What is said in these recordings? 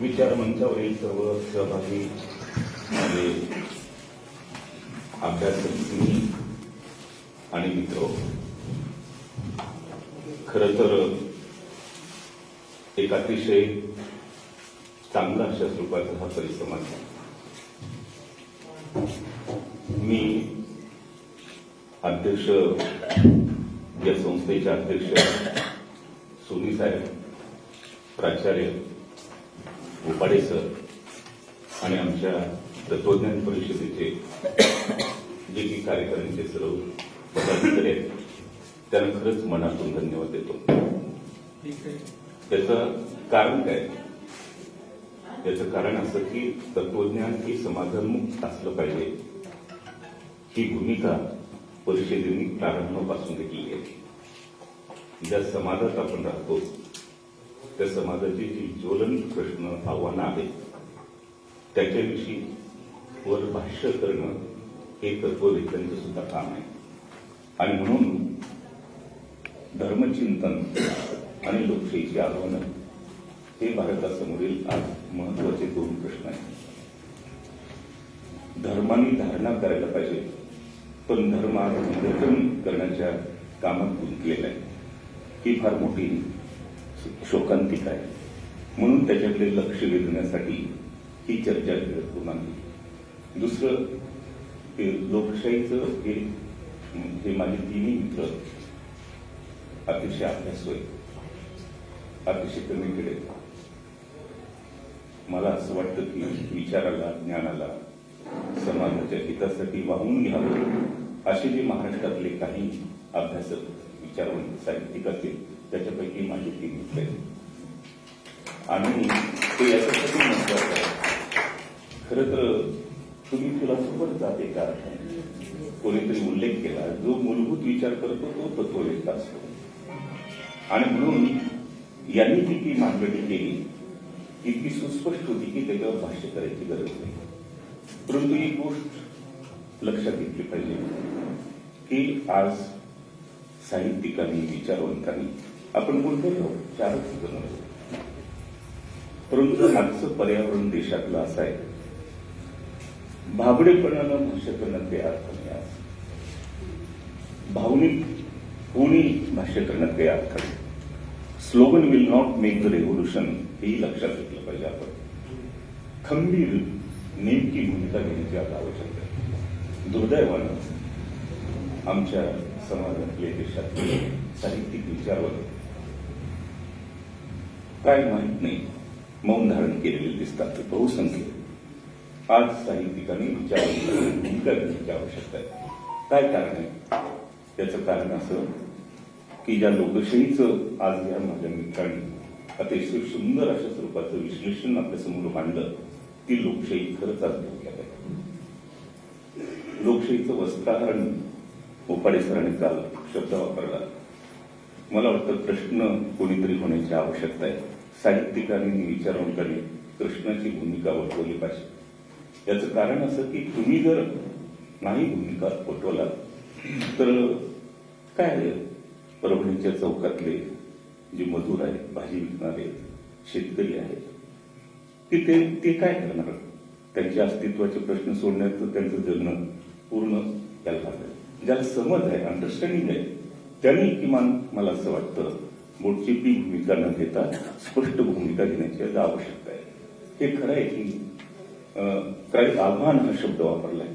विचार मंचावरील सर्व सहभागी माझे अभ्यासक आणि मित्र खर तर एक अतिशय चांगला अशा स्वरूपाचा हा परिश्रम आहे. मी अध्यक्ष या संस्थेचे अध्यक्ष सोनी साहेब प्राचार्य उपाडे सर आणि आमच्या तत्वज्ञान परिषदेचे जे की कार्यकारिणीचे सर्व पदाधिकारी आहेत त्यांना खरंच मनातून धन्यवाद देतो. त्याचं कारण काय? याचं कारण असं की तत्वज्ञान हे समाधानमुक्त असलं पाहिजे. ही भूमिका परिषदेने प्रारंभापासून घेतलेली आहे. ज्या समाजात आपण राहतो त्या समाजाची जी ज्वलंत प्रश्न आव्हानं आहेत त्याच्याविषयी वर भाष्य करणं हे तत्ववेत्यांचं सुद्धा काम आहे. आणि म्हणून धर्मचिंतन आणि लोकशाहीची आव्हानं हे भारतासमोरील आज महत्त्वाचे दोन प्रश्न आहेत. धर्माने धारणा करायला पाहिजे पण धर्म आज विघटन करण्याच्या कामात गुंतलेला आहे. ही फार मोठी शोकांतिक आहे. म्हणून त्याच्याकडे लक्ष वेधण्यासाठी ही चर्चा घडत होणार नाही दुसरं ते लोकशाहीचं हे हे माझे तिन्ही मित्र अतिशय अभ्यास होईल अतिशय कमी आहेत मला असं वाटतं की विचाराला ज्ञानाला समाजाच्या हितासाठी वाहून घ्यावं असे जे महाराष्ट्रातले काही अभ्यासक विचारवंत साहित्यिक असतील त्याच्यापैकी माझी ती मित्र आणि ते याच्यासाठी महत्वाचं आहे खरं तर तुम्ही फिलॉसॉफर जाते का? कोणीतरी उल्लेख केला जो मूलभूत विचार करतो तो तत्ववेत्त असतो. आणि म्हणून यांनी जी ती मांडणी केली इतकी सुस्पष्ट होती की त्याच्यावर भाष्य करायची गरज नाही. परंतु ही गोष्ट लक्षात घेतली पाहिजे की आज साहित्यिकांनी विचारवंतांनी आपण बोलतो आहोत चारच जण परंतु आजचं पर्यावरण देशातलं असं आहे भाबडेपणानं भाष्य करण्यात काही अर्थ नाही आज भावनिक कोणी भाष्य करण्यात काही अर्थ नाही. Slogan will not make the revolution हेही लक्षात घेतलं पाहिजे आपण. खंबीर नेमकी भूमिका घेण्याची आता आवश्यकता आहे. दुर्दैवानं आमच्या समाजातले देशातले साहित्यिक विचारवंत काय माहीत नाही मौन धारण केलेले दिसतात बहुसंख्य आज साहित्यिकांनी विचार भूमिका घेण्याची आवश्यकता आहे काय कारण आहे त्याचं कारण असं की ज्या लोकशाहीचं आज या माझ्या मित्रांनी अतिशय सुंदर अशा स्वरूपाचं विश्लेषण आपल्यासमोर मांडलं ती लोकशाही खरंच आज धोक्यात आहे लोकशाहीचं वस्त्राहरण उपाडेसराने काल शब्द वापरला मला वाटतं प्रश्न कोणीतरी होण्याची आवश्यकता आहे. साहित्यिकांनी विचारवंतांनी कृष्णाची भूमिका वठवली पाहिजे. याचं कारण असं की तुम्ही जर नाही भूमिका वठवला तर काय आहे? परभणीच्या चौकातले जे मजूर आहेत भाजी विकणारे शेतकरी आहेत की ते ते काय करणार? त्यांच्या अस्तित्वाचे प्रश्न सोडण्याचं त्यांचं जगणं पूर्ण त्याला लागेल. ज्याला समज आहे अंडरस्टँडिंग आहे त्यांनी किमान मला असं वाटतं मोडचिपी भूमिका न घेता स्पष्ट भूमिका घेण्याची आवश्यकता आहे. हे खरं आहे की काही आव्हान हा शब्द वापरलाय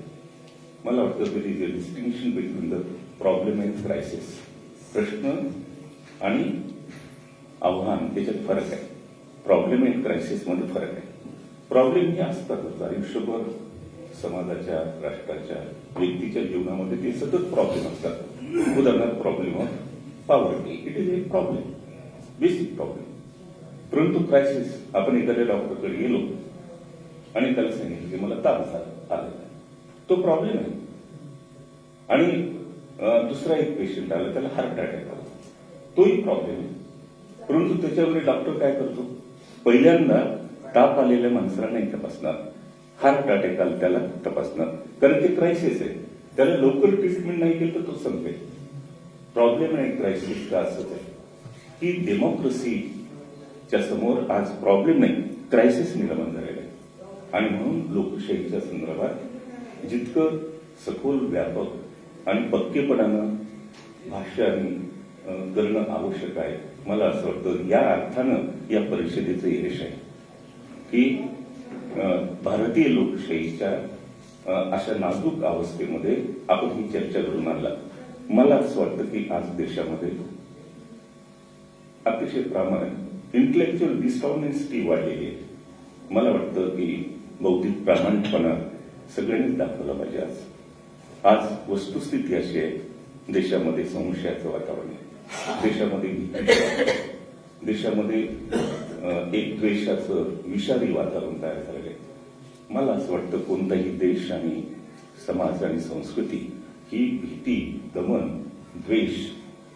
मला वाटतं there is a distinction between the problem and crisis प्रश्न आणि आव्हान त्याच्यात फरक आहे. प्रॉब्लेम अँड क्रायसिसमध्ये फरक आहे. प्रॉब्लेम हे असतातच आयुष्यभर. समाजाच्या राष्ट्राच्या व्यक्तीच्या जीवनामध्ये ते सतत प्रॉब्लेम असतात उदाहरणार्थ problem of poverty it is a problem basic problem परंतु क्रायसिस आपण एखाद्या डॉक्टरकडे गेलो आणि त्याला सांगितलं की मला ताप झाला आला तो प्रॉब्लेम आहे. आणि दुसरा एक पेशंट आला त्याला हार्ट अटॅक आला. तोही प्रॉब्लेम आहे. परंतु त्याच्यावर डॉक्टर काय करतो? पहिल्यांदा ताप आलेल्या माणसाला नाही तपासणार हार्ट अटॅक आला त्याला तपासणार कारण ते क्रायसिस आहे. त्याला लवकर ट्रीटमेंट नाही केलं तर तो संपेल. प्रॉब्लेम आणि क्रायसिस का असंच आहे की डेमोक्रेसीच्या समोर आज प्रॉब्लेम नाही. क्रायसिस निर्माण झालेलं आहे. आणि म्हणून लोकशाहीच्या संदर्भात जितकं सखोल व्यापक आणि पक्केपणानं भाष्य आणि करणं आवश्यक आहे मला असं वाटतं. या अर्थानं या परिषदेचं यश आहे. की भारतीय लोकशाहीच्या अशा नाजूक अवस्थेमध्ये आपण ही चर्चा घडून आणला. मला असं वाटतं की आज देशामध्ये अतिशय प्रामाणिक इंटेलेक्च्युअल डिस्टॉनेस्टी वाढलेली आहे. मला वाटतं की बौद्धिक प्रामाणिकपणा सगळ्यांनीच दाखवला पाहिजे आज. आज वस्तुस्थिती अशी आहे देशामध्ये संशयाचं वातावरण आहे. देशामध्ये देशामध्ये एक द्वेषाचं विषारी वातावरण तयार झालेलं आहे. मला असं वाटतं कोणताही देश आणि समाज आणि संस्कृती ही भीती दमन द्वेष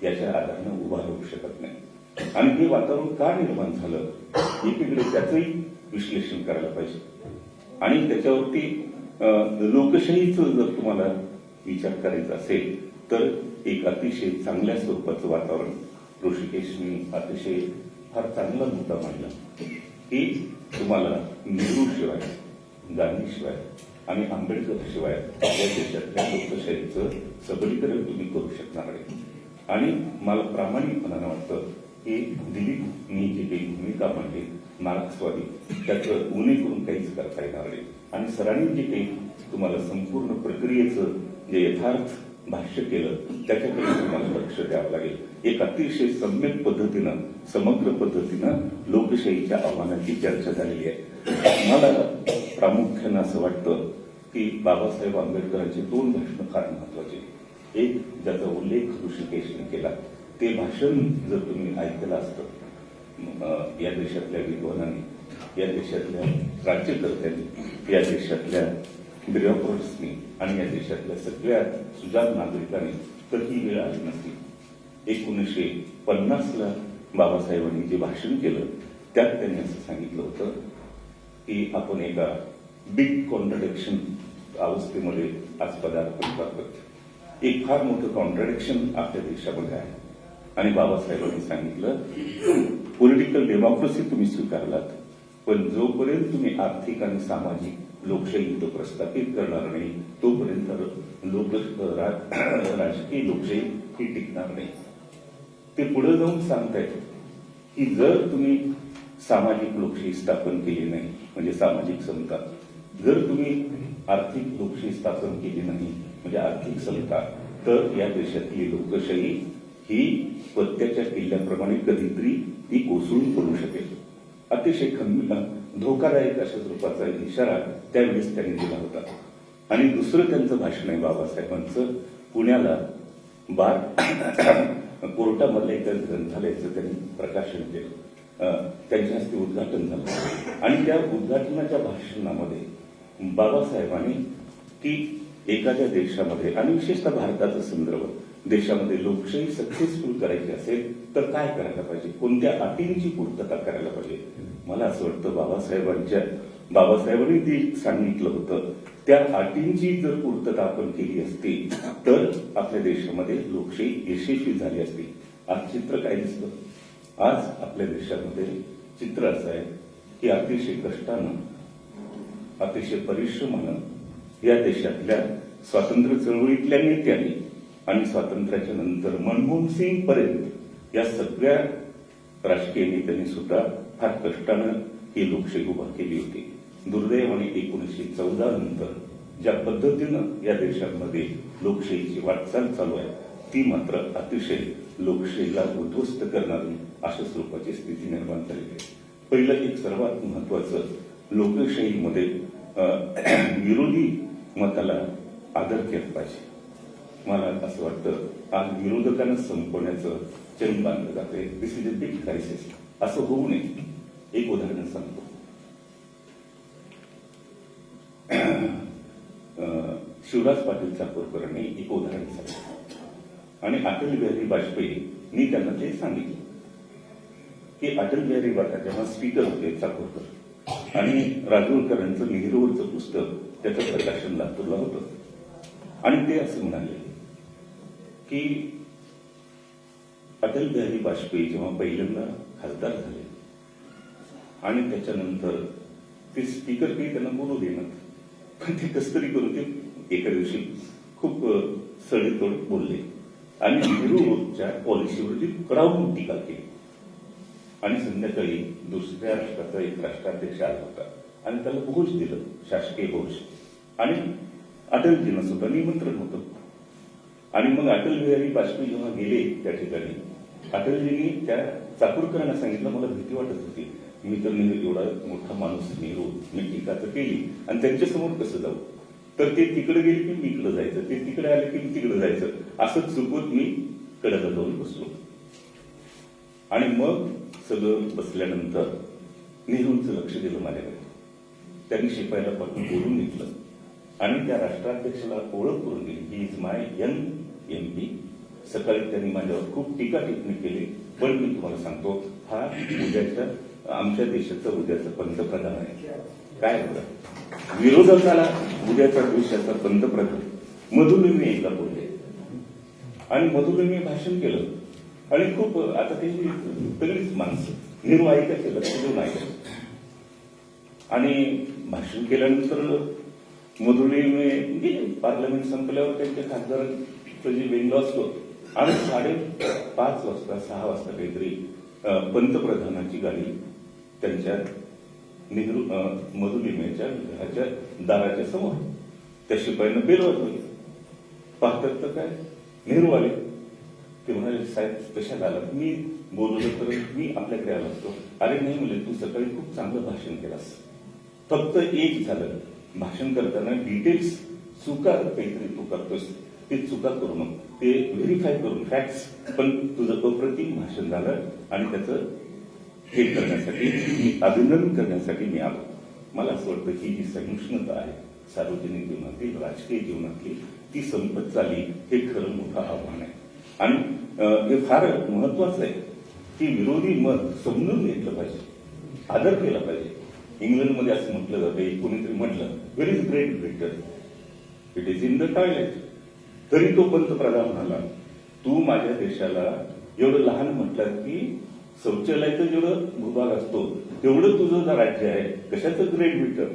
याच्या आधारानं उभा राहू शकत नाही. आणि हे वातावरण का निर्माण झालं एकीकडे त्याचंही विश्लेषण करायला पाहिजे. आणि त्याच्यावरती लोकशाहीचं जर तुम्हाला विचार करायचा असेल तर एक अतिशय चांगल्या स्वरूपाचं वातावरण ऋषिकेशनी अतिशय फार चांगला मुद्दा मांडला. की तुम्हाला नेहरू शिवाय गांधीशिवाय आणि आंबेडकर शिवाय या देशातल्या लोकशाहीचं सबलीकरण तुम्ही करू शकणार आहे. आणि मला प्रामाणिकपणानं वाटतं की दिलीप मी जी काही भूमिका मांडली मार्क्सवादी त्याचं उणे करून काहीच करता येणार नाही. आणि सरांनी जे काही तुम्हाला संपूर्ण प्रक्रियेचं जे यथार्थ भाष्य केलं त्याच्याकडे तुम्हाला लक्ष द्यावं लागेल. एक अतिशय सम्यक पद्धतीनं समग्र पद्धतीनं लोकशाहीच्या आव्हानाची चर्चा झालेली आहे. मला प्रामुख्यानं असं वाटतं की बाबासाहेब आंबेडकरांचे दोन भाषणं फार महत्त्वाचे एक ज्याचा उल्लेख ऋषिकेशने केला ते भाषण जर तुम्ही ऐकलं असतं या देशातल्या विद्वानांनी या देशातल्या राज्यकर्त्यांनी या देशातल्या ब्युरोक्रट्सनी आणि या देशातल्या सगळ्या सुजात नागरिकांनी तर ही वेळ आली नसती. एकोणीसशे पन्नासला बाबासाहेबांनी जे भाषण केलं त्यात त्यांनी असं सांगितलं होतं की आपण एका बिग कॉन्ट्रडिक्शन अवस्थेमध्ये आज पदार्पण करतो एक फार मोठं कॉन्ट्रडिक्शन आपल्या देशामध्ये आहे. आणि बाबासाहेबांनी सांगितलं पॉलिटिकल डेमोक्रेसी तुम्ही स्वीकारलात पण जोपर्यंत तुम्ही आर्थिक आणि सामाजिक लोकशाही इथं प्रस्थापित करणार नाही तोपर्यंत लोक राजकीय लोकशाही ही टिकणार नाही. ते पुढे जाऊन सांगतायत की जर तुम्ही सामाजिक लोकशाही स्थापन केली नाही म्हणजे सामाजिक समता जर तुम्ही आर्थिक लोकशाही स्थापन केली नाही म्हणजे आर्थिक समता तर या देशातली लोकशाही ही पत्त्याच्या किल्ल्याप्रमाणे कधीतरी ती कोसळून पडू शकेल. अतिशय खंबीर धोकादायक अशा स्वरूपाचा इशारा त्यावेळेस त्यांनी दिला होता. आणि दुसरं त्यांचं भाषण आहे बाबासाहेबांचं. पुण्याला बार कोर्टामधल्या इतर ग्रंथालयाचं त्यांनी प्रकाशन केलं. त्यांच्या हस्ते उद्घाटन झालं. आणि त्या उद्घाटनाच्या भाषणामध्ये बाबासाहेबांनी की एखाद्या देशामध्ये आणि विशेषतः भारताचा संदर्भ देशामध्ये लोकशाही सक्सेसफुल करायची असेल तर काय करायला पाहिजे? कोणत्या अटींची पूर्तता करायला पाहिजे? मला असं वाटतं बाबासाहेबांच्या बाबासाहेबांनी ते सांगितलं होतं. त्या अटींची जर पूर्तता आपण केली असती तर आपल्या देशामध्ये लोकशाही यशस्वी झाली असती. आज चित्र काय दिसतं? आज आपल्या देशामध्ये चित्र असं आहे की अतिशय कष्टानं अतिशय परिश्रमानं या देशातल्या स्वातंत्र्य चळवळीतल्या नेत्यांनी आणि स्वातंत्र्याच्या नंतर मनमोहन सिंग पर्यंत या सगळ्या राजकीय नेत्यांनी सुद्धा फार कष्टानं ही लोकशाही उभा केली होती. दुर्दैवाने एकोणीसशे चौदा नंतर ज्या पद्धतीनं या देशामध्ये लोकशाहीची वाटचाल चालू आहे ती मात्र अतिशय लोकशाहीला उद्ध्वस्त करणारी अशा स्वरूपाची स्थिती निर्माण झालेली आहे. पहिलं एक सर्वात महत्वाचं लोकशाहीमध्ये अं, विरोधी मताला आदर केला पाहिजे. मला असं वाटतं आज विरोधकांना संपवण्याचं चरण बांधलं जाते this is a big crisis असं होऊ नये. एक उदाहरण सांगतो. शिवराज पाटील चाकूरकरांनी एक उदाहरण सांगितलं आणि अटल बिहारी वाजपेयी मी त्यांना ते सांगितलं. की अटल बिहारी वाटा जेव्हा स्पीकर होते चाकूरकर आणि राजूरकरांचं नेहरूवरचं पुस्तक त्याचं प्रकाशन लातूरला होतं. आणि ते असं म्हणाले की अटल बिहारी वाजपेयी जेव्हा पहिल्यांदा खासदार झाले आणि त्याच्यानंतर ते स्पीकर काही त्यांना बोलू देणार पण ते कस तरी करून ते एका दिवशी खूप सडेतोड बोलले. आणि नेहरूच्या पॉलिसीवरती कडावून टीका केली. आणि संध्याकाळी दुसऱ्या राष्ट्राचा एक राष्ट्राध्यक्ष आला होता. आणि त्याला भोज दिलं शासकीय भोज आणि अटलजींना सुद्धा निमंत्रण होतं. आणि मग अटल बिहारी वाजपेयी जेव्हा गेले त्या ठिकाणी अटलजींनी त्या चाकूरकरांना सांगितलं मला भीती वाटत होती. मी तर नेहमी एवढा मोठा माणूस नेहरू मी टीका तर केली. आणि त्यांच्यासमोर कसं जाऊ? तर ते तिकडे गेले की मी इकडे जायचं ते तिकडे आले की मी तिकडे जायचं. असं चुकवत मी कडेला जाऊन बसलो. आणि मग सगळं बसल्यानंतर नेहरूंचं लक्ष दिलं माझ्याकडे. त्यांनी शिपायला पाठवून बोलून घेतलं. आणि त्या राष्ट्राध्यक्षाला ओळख करून दिली. He is my young M P सकाळी त्यांनी माझ्यावर खूप टीका टिप्पणी केली. पण मी तुम्हाला सांगतो हा उद्याच्या आमच्या देशाचं उद्याचं पंतप्रधान आहे. काय होतं विरोधकाला उद्याचा देशाचा पंतप्रधान. मधुमेही एकदा बोलले. आणि मधुमेही भाषण केलं. आणि खूप आता ते सगळीच माणसं निर्वाहिका केलं लक्ष ऐकलं. आणि भाषण केल्यानंतर मधुरे म्हणजे गेले पार्लमेंट संपल्यावर त्यांच्या खासदारांचं जे बेंगलो असतो आणि साडे पाच वाजता सहा वाजता काहीतरी पंतप्रधानाची गाडी त्यांच्या नेहरू मधुलिमेच्या घराच्या दाराच्या समोर. त्या शिपाईनं बेल वाजवली पाहतात तर काय? नेहरू आले. ते म्हणाले साहेब कशाला आला मी बोललो तर मी आपल्याकडे आलो असतो. अरे नाही म्हणजे तू सकाळी खूप चांगलं भाषण केलास. फक्त एक झालं. भाषण करताना डिटेल्स चुका काहीतरी तू करतोस. ते चुका करू नको. ते व्हेरीफाय करून फॅक्ट्स. पण तुझं अप्रतिम भाषण झालं आणि त्याचं हे करण्यासाठी मी अभिनंदन करण्यासाठी मी आलो. मला असं वाटतं की ही सहिष्णुता आहे सार्वजनिक जीवनातील राजकीय जीवनातली ती संपत चालली हे खरं मोठं आव्हान आहे. आणि हे फार महत्वाचं आहे की विरोधी मत समजून घेतलं पाहिजे आदर केला पाहिजे. इंग्लंडमध्ये असं म्हटलं जातं कोणीतरी म्हटलं very is great Britain it is in the toilet तरी तो पंतप्रधान म्हणाला तू माझ्या देशाला एवढं लहान म्हटलं की शौचालयाचा जेवढं भूभाग असतो तेवढं तुझं राज्य आहे कशाचं ग्रेट मीटर?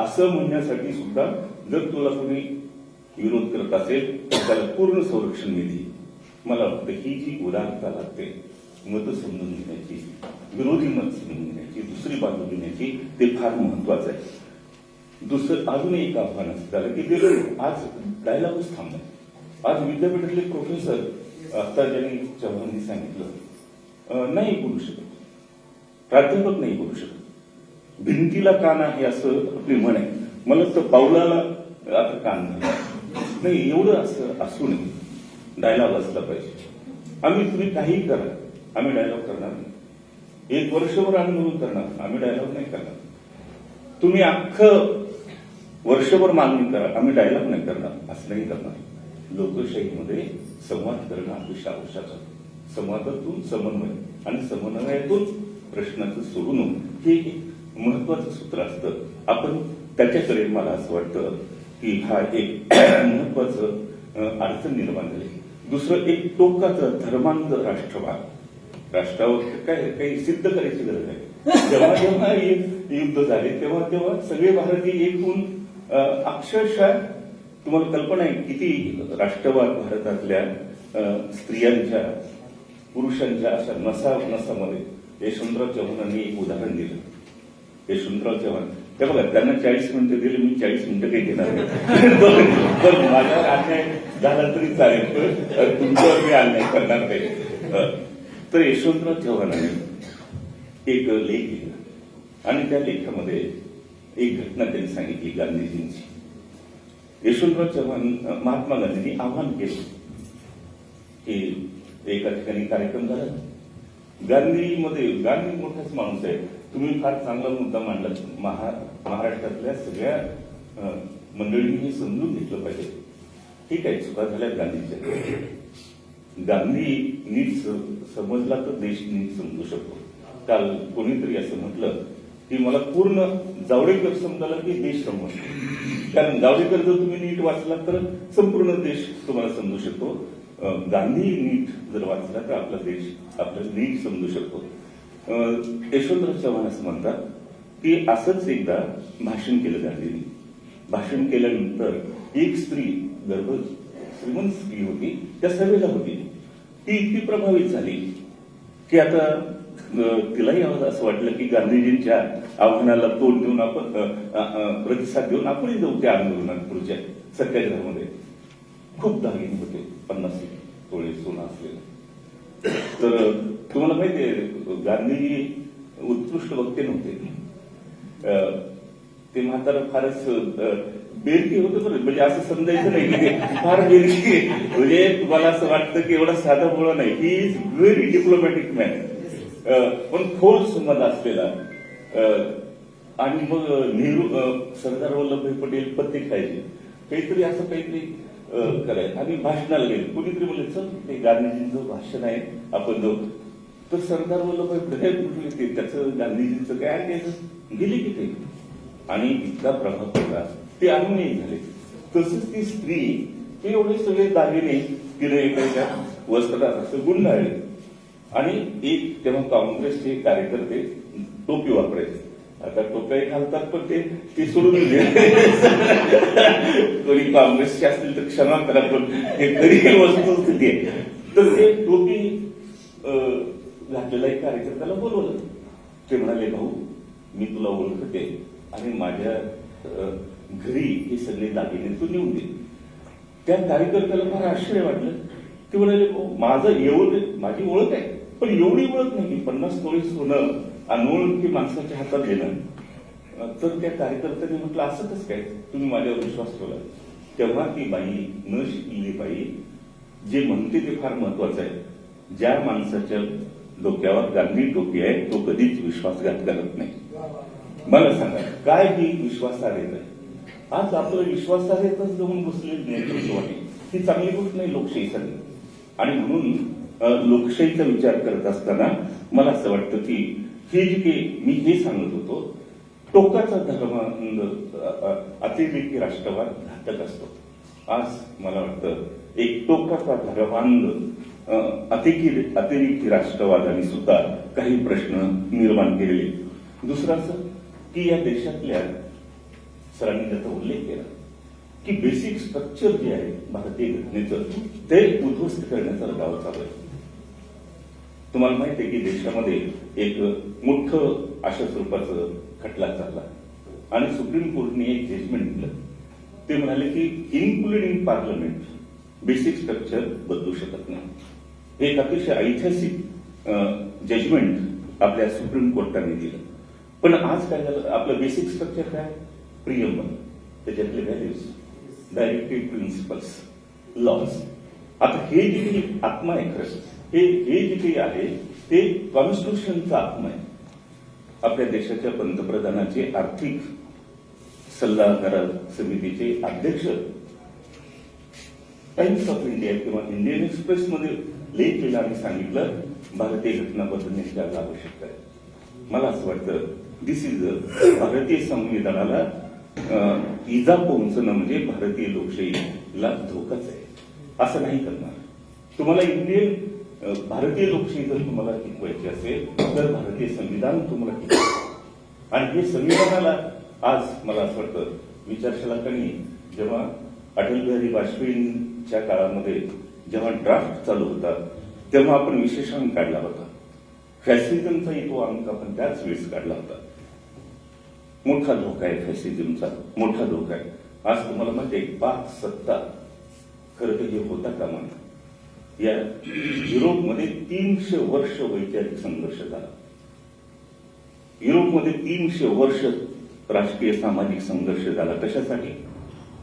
असं म्हणण्यासाठी सुद्धा जर तुला कोणी विरोध करत असेल तर त्याला पूर्ण संरक्षण निधी. मला वाटतं ही जी उदारता लागते मत समजून घेण्याची विरोधी मत समजून घेण्याची दुसरी बाजू घेण्याची ते फार महत्वाचं आहे. दुसरं अजून एक आव्हान असं झालं की ते आज डायलॉगच थांबणार आज विद्यापीठातले प्रोफेसर आता ज्यांनी चव्हाणांनी सांगितलं नाही बोलू शकत. प्राध्यापक नाही बोलू शकत. भिंतीला कान आहे असं आपली म्हण आहे. मला तर पावलाला आता कान नाही. एवढं असं असू नये. डायलॉग असला पाहिजे. आम्ही तुम्ही काहीही करा. आम्ही डायलॉग करणार नाही. एक वर्षभर आंदोलन करणार. आम्ही डायलॉग नाही करणार. तुम्ही अख्खं वर्षभर मागणी करा. आम्ही डायलॉग नाही करणार. असं नाही करणार. लोकशाहीमध्ये संवाद करणं अतिशय आवश्यक आहे. संवादातून समन्वय आणि समन्वयातून प्रश्नाचं सोडून हे एक महत्वाचं सूत्र असतं. आपण त्याच्याकडे मला असं वाटतं की हा एक महत्वाचं अडचण निर्माण झाली. दुसरं एक टोकाचं धर्मांध राष्ट्रवाद. राष्ट्रावर काय काही सिद्ध करायची गरज आहे. जेव्हा जेव्हा युद्ध झाले तेव्हा तेव्हा सगळे भारतीय एक होऊन अक्षरशः तुम्हाला कल्पना आहे किती राष्ट्रवाद भारतातल्या अं, स्त्रियांच्या पुरुषांच्या अशा नसा नसामध्ये. यशवंतराव चव्हाणांनी एक उदाहरण दिलं. यशवंतराव चव्हाण. ते बघा त्यांना चाळीस मिनिटं दिले मी चाळीस मिनिटं काही घेणार नाही. पण- माझा माझ्यावर अन्याय झाला तरी चालेल. तुमच्यावर मी अन्याय करणार नाही. तर यशवंतराव चव्हाणांनी एक लेख लिहिला. आणि त्या लेखामध्ये एक घटना त्यांनी सांगितली गांधीजींची. यशवंतराव चव्हाण महात्मा गांधींनी आव्हान केलं. की एका ठिकाणी कार्यक्रम झाला. गांधीमध्ये गांधी मोठाच माणूस आहे. तुम्ही फार चांगला मुद्दा मांडला महा महाराष्ट्रातल्या सगळ्या मंडळींनी समजून घेतलं पाहिजे. ठीक आहे चुका झाल्या गांधीच्या गांधी नीट समजला तर देश नीट समजू शकतो. काल कोणीतरी असं म्हटलं की मला पूर्ण जावडेकर समजायला की देश समजतो. कारण जावडेकर जर तुम्ही नीट वाचला तर संपूर्ण देश तुम्हाला समजू शकतो. गांधी नीट जर वाचला तर आपला देश आपलं नीट समजू शकतो. यशवंतराव चव्हाण असं म्हणतात की असंच एकदा भाषण केलं गांधींनी भाषण केल्यानंतर एक स्त्री गर्भ श्रीमंत स्त्री होती त्या सभेला होती. ती इतकी प्रभावित झाली की आता तिलाही तिलाही असं वाटलं की गांधीजींच्या आव्हानाला तोंड देऊन आपण प्रतिसाद देऊन आपणही जाऊ त्या आंदोलनात पुढच्या सत्याग्रहामध्ये. खूप दागिने होते. पन्नास तोळे सोनं असलेलं. तर तुम्हाला माहिती आहे गांधीजी उत्कृष्ट वक्ते नव्हते. अं, ते म्हातारा फारच बेरकी होतं बरं. म्हणजे असं समजायचं नाही की ते फार बेरकी म्हणजे तुम्हाला असं वाटतं की एवढा साधा मुळा नाही. He is very diplomatic man पण खोल संवाद असलेला. अं, आणि मग नेहरू सरदार वल्लभभाई पटेल पत्ते खायचे. काहीतरी असं काहीतरी करायचं आणि भाषणाला गेले. कुणीतरी म्हणले चल ते गांधीजींचं भाषण आहे आपण जाऊ. तर सरदार वल्लभभाई पटेल कुठले ते त्याचं गांधीजींचं काय ऐकायचं गेले की ते. आणि इतका प्रभाव पडला. ते अनुयायी झाले. तसंच ती स्त्री ते एवढे सगळे दागिने तिने एखाद्या वस्त्रात असं गुंडाळले आणि एक तेव्हा काँग्रेसचे कार्यकर्ते टोपी वापरायचे. आता तो काही घालतात पण ते ते सोडून कोणी काँग्रेसचे असतील तर क्षमा करा पण हे खरी वस्तुस्थिती आहे. तर ते टोपी अं, घातलेला एक कार्यकर्त्याला बोलवलं. ते म्हणाले भाऊ मी तुला ओळखते आणि माझ्या अं, घरी हे सगळे दागिने तू नेऊन दे. त्या कार्यकर्त्याला फार आश्चर्य वाटलं. ते म्हणाले "भाऊ, माझं एवढं माझी ओळख आहे पण एवढी ओळख नाही पन्नास तोळी सोनं अनोळखी माणसाच्या हातात देणं तर त्या कार्यकर्त्याने म्हटलं असतच काय? तुम्ही माझ्यावर विश्वास ठेवला. तेव्हा ती बाई न शिकलेली बाई जे म्हणते ते फार महत्वाचं आहे. ज्या माणसाच्या डोक्यावर गांधी टोपी आहे तो कधीच विश्वासघात करत नाही. मला सांगा काय ही विश्वासार्हता आहे? आज आपलं विश्वासार्हताच जाऊन बसले आहे. ही चांगली गोष्ट नाही लोकशाहीसाठी. आणि म्हणून लोकशाहीचा विचार करत असताना मला असं वाटतं की हे जे काही मी हे सांगत होतो टोकाचा धर्म अतिरेकी राष्ट्रवाद घातक असतो. आज मला वाटतं एक टोकाचा धर्मांध अतिकी अतिरेकी राष्ट्रवादाने सुद्धा काही प्रश्न निर्माण केलेले. दुसरं असं की या देशातल्या सरांनी त्याचा उल्लेख केला की बेसिक स्ट्रक्चर जे आहे भारतीय घटनेचं ते उद्ध्वस्त करण्याचा दावा चालू आहे. तुम्हाला माहिती आहे की देशामध्ये एक मोठं अशा स्वरूपाचं खटला चालला. आणि सुप्रीम कोर्टने एक जजमेंट दिलं. ते म्हणाले की इन्क्लुडिंग पार्लमेंट बेसिक स्ट्रक्चर बदलू शकत नाही. हे एक अतिशय ऐतिहासिक जजमेंट आपल्या सुप्रीम कोर्टाने दिलं. पण आज काय झालं? आपलं बेसिक स्ट्रक्चर काय? प्रियमन त्याच्यातले व्हॅल्यूज डायरेक्टिव्ह प्रिन्सिपल्स लॉज आता हे जे आत्मा आहे खरंच हे हे जे काही आहे ते कॉन्स्टिट्यूशनचा आत्मा आहे. आपल्या देशाच्या पंतप्रधानाचे आर्थिक सल्लागार समितीचे अध्यक्ष. टाइम्स ऑफ इंडिया किंवा इंडियन एक्सप्रेस मध्ये लेख लिहिला आणि सांगितलं भारतीय घटना बदलण्याची आज आवश्यकता आहे. मला असं वाटतं दिस इज भारतीय संविधानाला इजा पोहोचणं म्हणजे भारतीय लोकशाहीला धोकाच आहे. असं नाही करणार. तुम्हाला इंडियन भारतीय लोकशाही जर तुम्हाला टिकवायची असेल तर भारतीय संविधान तुम्हाला टिकवायचं आणि हे संविधानाला आज मला असं वाटतं विचारशलाकांनी जेव्हा अटल बिहारी वाजपेयींच्या काळामध्ये जेव्हा ड्राफ्ट चालू होता तेव्हा आपण विशेषांक काढला होता. फॅसिझमचाही तो अंक आपण त्याच वेळेस काढला होता. मोठा धोका आहे फॅसिझमचा मोठा धोका आहे. आज तुम्हाला माहिती आहे पाच सत्ता खरं तर हे होता कामा नये. या युरोपमध्ये तीनशे वर्ष वैचारिक संघर्ष झाला. युरोपमध्ये तीनशे वर्ष राजकीय सामाजिक संघर्ष झाला. कशासाठी?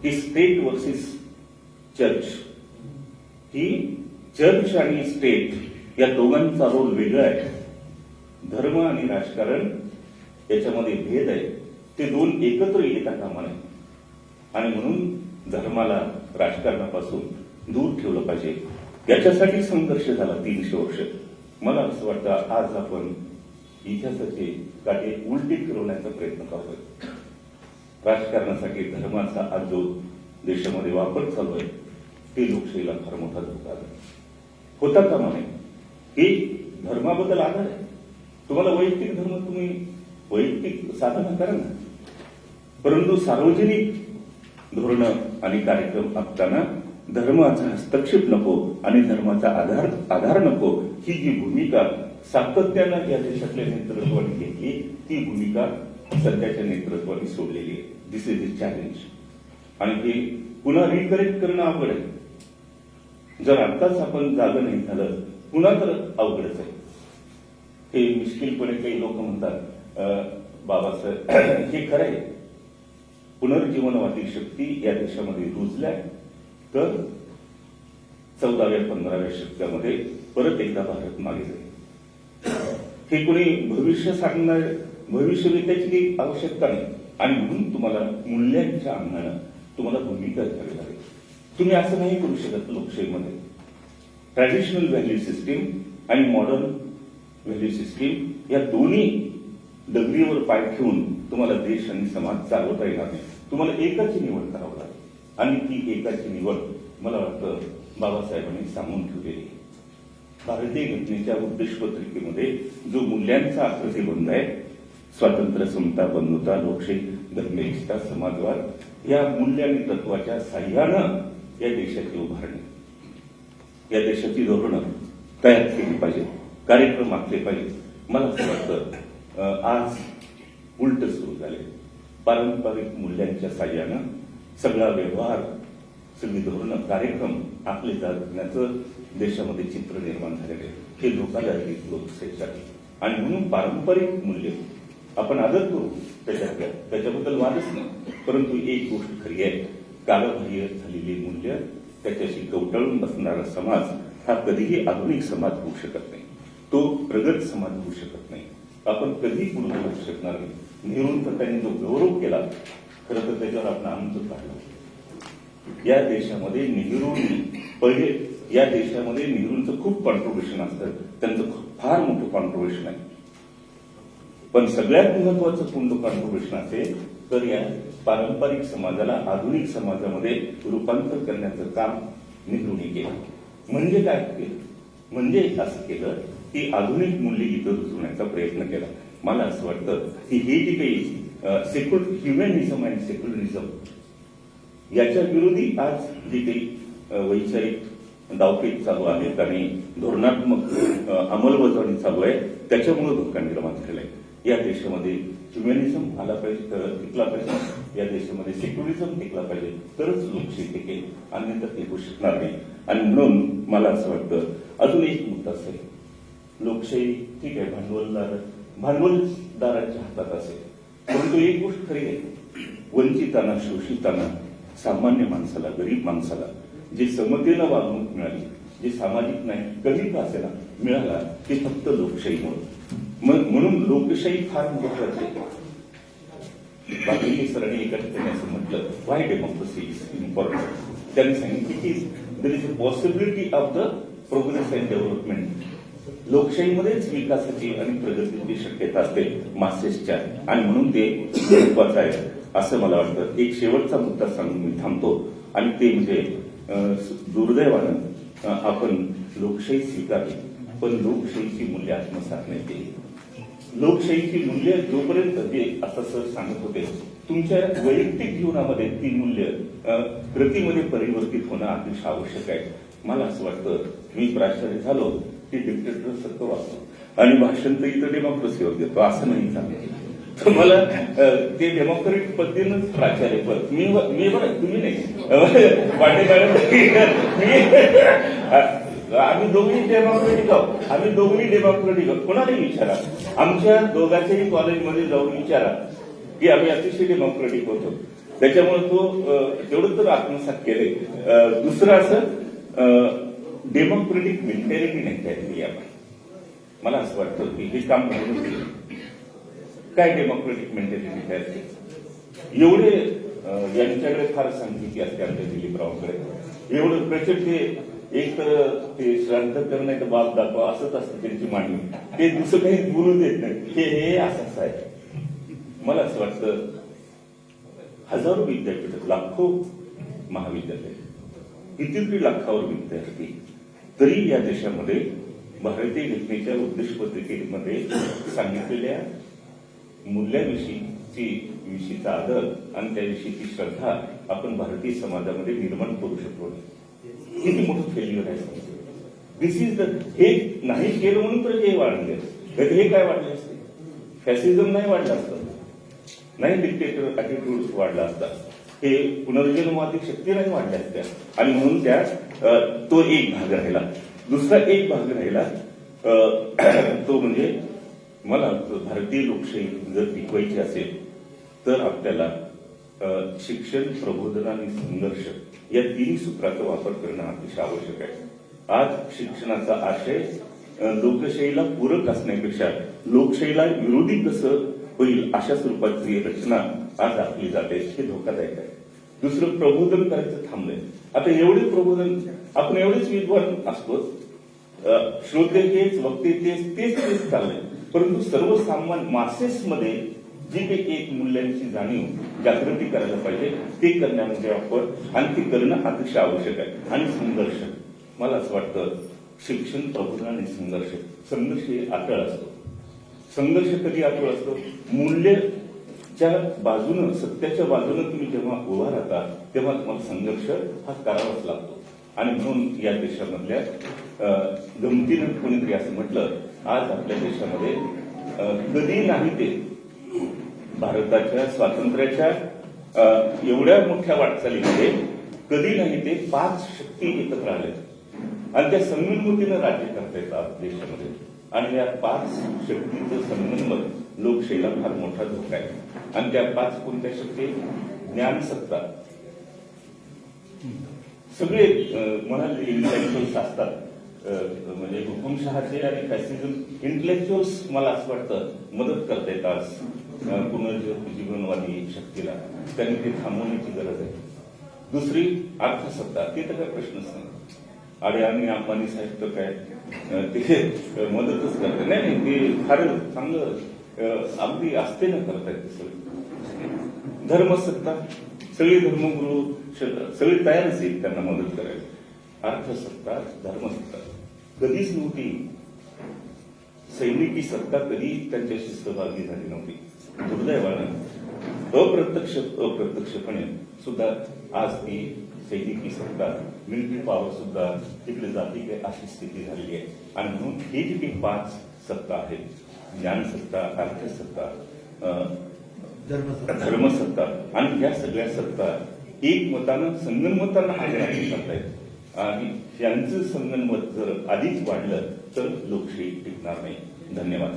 की स्टेट वर्सेस चर्च ही चर्च आणि स्टेट या दोघांचा रोल वेगळा आहे. धर्म आणि राजकारण याच्यामध्ये भेद आहे. ते दोन एकत्र येता कामा नये आणि म्हणून धर्माला राजकारणापासून दूर ठेवलं पाहिजे. याच्यासाठी संघर्ष झाला तीनशे वर्ष. मला असं वाटतं आज आपण इतिहासाचे काटे उलटी फिरवण्याचा प्रयत्न करतोय. राजकारणासाठी धर्माचा आज जो देशामध्ये वापर चालू आहे ते लोकशाहीला फार मोठा धोका आहे होता का नये हे धर्माबद्दल आधार आहे. तुम्हाला वैयक्तिक धर्म तुम्ही वैयक्तिक साधना करा ना. परंतु सार्वजनिक धोरणं आणि कार्यक्रम आखताना धर्माचा हस्तक्षेप नको आणि धर्माचा आधार आधार नको ही जी भूमिका सातत्यानं या देशातल्या नेतृत्वाने घेतली ती भूमिका सध्याच्या नेतृत्वाने सोडलेली आहे. दिस इज द चॅलेंज आणि हे पुन्हा रिकरेक्ट करणं अवघड आहे. जर आत्ताच आपण जागं नाही झालं पुन्हा तर अवघडच आहे. हे मिश्किलपणे काही लोक म्हणतात अं, बाबासाहेब हे खरं आहे. पुनर्जीवनवादी शक्ती या देशामध्ये रुजल्या. तर चौदाव्या पंधराव्या शतकामध्ये परत एकदा भारत मागे जाईल. हे कोणी भविष्य सांगणार भविष्यवेत्याची काही आवश्यकता नाही. आणि म्हणून तुम्हाला मूल्यांच्या अंगानं तुम्हाला भूमिका घ्यावी लागेल. तुम्ही असं नाही करू शकत लोकशाहीमध्ये. ट्रॅडिशनल व्हॅल्यू सिस्टीम आणि मॉडर्न व्हॅल्यू सिस्टीम या दोन्ही डगरीवर पाय ठेवून तुम्हाला देश आणि समाज चालवता येणार नाही. तुम्हाला एकच निवड करावं लागेल. आणि ती एकाची निवड मला वाटतं बाबासाहेबांनी सांगून ठेवलेली आहे. भारतीय घटनेच्या उद्देशपत्रिकेमध्ये जो मूल्यांचा प्रतिबंध आहे स्वातंत्र्य समता बंधुता लोकशाही धर्मनिष्ठा समाजवाद या मूल्य आणि तत्वाच्या साह्यानं या देशाची उभारणी. या देशाची धोरणं तयार केली पाहिजे कार्यक्रम आखले पाहिजे मला असं वाटतं आज उलट सुरू झाले पारंपरिक मूल्यांच्या साह्यानं सगळा व्यवहार सगळी धोरणं कार्यक्रम आपले जाण्याचं देशामध्ये चित्र निर्माण झालेलं आहे हे लोकांना लोकशाहीसाठी आणि म्हणून पारंपरिक मूल्य आपण आदर करू त्याच्यातल्या त्याच्याबद्दल वादच नाही. परंतु एक गोष्ट खरी आहे कालबाह्य झालेली मूल्य त्याच्याशी कवटाळून बसणारा समाज हा कधीही आधुनिक समाज होऊ शकत नाही. तो प्रगत समाज होऊ शकत नाही. आपण कधी पुढे होऊ शकणार नाही. नेहरूंचा त्यांनी जो गौरव केला खरं तर त्याच्यावर आपण आनंद काढला या देशामध्ये नेहरूंनी पहिले या देशामध्ये नेहरूंचं खूप कॉन्ट्रीब्युशन असतं. त्यांचं खूप- फार मोठं कॉन्ट्रीब्युशन आहे. पण सगळ्यात महत्वाचं कोणतं कॉन्ट्रीब्युशन असेल तर या पारंपरिक समाजाला आधुनिक समाजामध्ये रूपांतर करण्याचं काम नेहरूंनी केलं. म्हणजे काय केलं? म्हणजे असं केलं की आधुनिक मूल्य इथं रुजवण्याचा प्रयत्न केला. मला असं वाटतं की हे जे काही सेक्युलर ह्युमॅनिझम आणि सेक्युलरिझम याच्या विरोधी आज जे काही वैचारिक दावपेच चालू आहेत आणि धोरणात्मक अंमलबजावणी चालू आहे त्याच्यामुळे धोका निर्माण झालेला आहे या देशामध्ये ह्युमॅनिझम आला पाहिजे तर टिकला पाहिजे. या देशामध्ये सेक्युलरिझम टिकला पाहिजे तरच लोकशाही टिकेल अन्यथा टिकू शकणार नाही. आणि म्हणून मला असं वाटतं अजून एक मुद्दा असेल. लोकशाही ठीक आहे भांडवलदार भांडवलदारांच्या हातात असेल. परंतु एक गोष्ट खरी आहे. वंचितांना शोषितांना सामान्य माणसाला गरीब माणसाला जे समतेनं वागणूक मिळाली जे सामाजिक नाही कधी का मिळाला ते फक्त लोकशाहीमुळे. मग म्हणून लोकशाही फार महत्वाची आहे. बाकी सरांनी एका ठिकाणी असं म्हटलं वाय डेमोक्रेसी इज इम्पॉर्टंट त्यांनी सांगितलं की there is a possibility of the progress and development लोकशाहीमध्येच विकासाची आणि प्रगतीची शक्यता असते मासेसच्या आणि म्हणून ते महत्वाचं आहे असं मला वाटतं. एक शेवटचा मुद्दा सांगून मी थांबतो. आणि ते म्हणजे अं, दुर्दैवानं आपण लोकशाही स्वीकारली पण लोकशाहीची मूल्य आत्मसात नाही केली. लोकशाहीची मूल्य जोपर्यंत ते आता सर सांगत होते तुमच्या वैयक्तिक जीवनामध्ये ती मूल्य कृतीमध्ये परिवर्तित होणं अतिशय आवश्यक आहे. मला असं वाटतं मी प्राचार्य झालो डिक्टेटर सत्य वाचतो. आणि भाषण तर इथं डेमोक्रेसीवर देतो असं नाही सांगितलं तर मला ते डेमोक्रेटिक पद्धतीनंच प्राचार्य पद. मी मी बरं तुम्ही नाही. पांडे मॅडम मी आम्ही दोघी डेमोक्रेटिक आहोत. आम्ही दोघी डेमोक्रेटिक आहोत. कोणालाही विचारा. आमच्या दोघांच्याही कॉलेजमध्ये जाऊन विचारा की आम्ही अतिशय डेमोक्रेटिक होतो. त्याच्यामुळे तो तेवढं तर आत्मसात केले अं, दुसरं असं डेमोक्रेटिक मेंटॅलिटी नाही त्यातली आपण. मला असं वाटतं की हे काम करून काय डेमोक्रेटिक मेंटॅलिटी तयार केली एवढे यांच्याकडे फार सांगितली असते आमच्या दिलीपरावकडे एवढं प्रचंड ते एक तर ते श्राद्ध करणं बाब दाखवा असंच असतं त्यांची मांडणी. ते दुसरं काही बोलू देत नाही. हे हे असंच आहे. मला असं वाटतं हजारो विद्यापीठ लाखो महाविद्यालय कितीतरी लाखावर विद्यार्थी तरी या देशामध्ये भारतीय घटनेच्या उद्देशपत्रिकेमध्ये सांगितलेल्या मूल्याविषयीची विषयीचा आदर आणि त्याविषयीची श्रद्धा आपण भारतीय समाजामध्ये निर्माण करू शकलो नाही. किती मोठं फेल्युअर आहे दिस इज द हे नाही केलं म्हणून तर हे वाढले. तर हे काय वाढले असते? फॅसिझम नाही वाढलं असतं. नाही डिक्टेटर अटिट्यूड वाढला असता. हे पुनर्जन्मवादी शक्ती नाही वाढल्या असत्या. आणि म्हणून त्या तो एक भाग राहिला. दुसरा एक भाग राहिला तो म्हणजे मला भारतीय लोकशाही जर टिकवायची असेल तर आपल्याला शिक्षण प्रबोधन आणि संघर्ष या तिन्ही सूत्राचा वापर करणं अतिशय आवश्यक आहे. आज शिक्षणाचा आशय लोकशाहीला पूरक असण्यापेक्षा लोकशाहीला विरोधी कसं होईल अशा स्वरूपाची रचना आज आखली जाते हे धोकादायक आहे. दुसरं प्रबोधन करायचं थांबलंय. आता एवढे प्रबोधन आपण एवढेच विद्वान असतो अ, श्रोते तेच वक्ते तेच तेच तेच चाललंय. परंतु सर्वसामान्य मासेस मध्ये जी काही एक मूल्यांची जाणीव जागृती करायला पाहिजे ते करण्यामध्ये आपण आणि ते करणं अतिशय आवश्यक आहे. आणि संघर्ष. मला असं वाटतं शिक्षण प्रबोधन आणि संघर्ष संघर्ष हे अटळ असतो. संघर्ष कधी अटळ असतो? मूल्य मूल्यच्या बाजूनं सत्याच्या बाजूनं तुम्ही जेव्हा उभा राहता तेव्हा तुम्हाला संघर्ष हा करावाच लागतो. आणि म्हणून या देशामधल्या गमतीनं कोणीतरी असं म्हटलं आज आपल्या देशामध्ये कधी नाही ते भारताच्या स्वातंत्र्याच्या एवढ्या मोठ्या वाटचालीमध्ये कधी नाही ते पाच शक्ती एकत्र आल्या आणि त्या संगनमतीनं राज्य करता येतात देशामध्ये. आणि या पाच शक्तीचं संगनमत लोकशाहीला फार मोठा धोका आहे. आणि त्या पाच कोणत्या शक्ती ज्ञानसत्ता. सगळे म्हणाले इंटेलेक्च्युअल्स असतात. म्हणजे हुकुमशहाचे आणि फॅसिझम इंटेलेक्च्युअल्स मला असं वाटतं मदत करता येतात. अ, पुनर्जीवनवादी शक्तीला. त्यांनी ते थांबवण्याची गरज आहे. दुसरी अर्थसत्ता. ते तर काय प्रश्नच नाही. अरे आणि अंबानी साहेब तर काय तिथे ते मदतच करते नाही नाही ते फार चांगलं अगदी असते ना करतायत ते सगळं. धर्मसत्ता सगळे धर्मगुरू श- सगळे तयारच येईल त्यांना मदत करायला. अर्थसत्ता धर्मसत्ता. कधीच नव्हती. सैनिकी सत्ता कधी त्यांच्याशी सहभागी झाली नव्हती. दुर्दैवानं. अप्रत्यक्ष अप्रत्यक्षपणे सुद्धा आज ती सैनिकी सत्ता मिलिटरी पॉवर सुद्धा तिकडे जाते काय अशी स्थिती झालेली आहे. आणि म्हणून हे जी काही पाच सत्ता आहेत ज्ञानसत्ता अर्थसत्ता धर्मसत्ता. आणि या सगळ्या सत्ता एकमतानं संगनमतानं आग्रहाने करतायत आणि यांचं संगनमत जर आधीच वाढलं तर लोकशाही टिकणार नाही. धन्यवाद.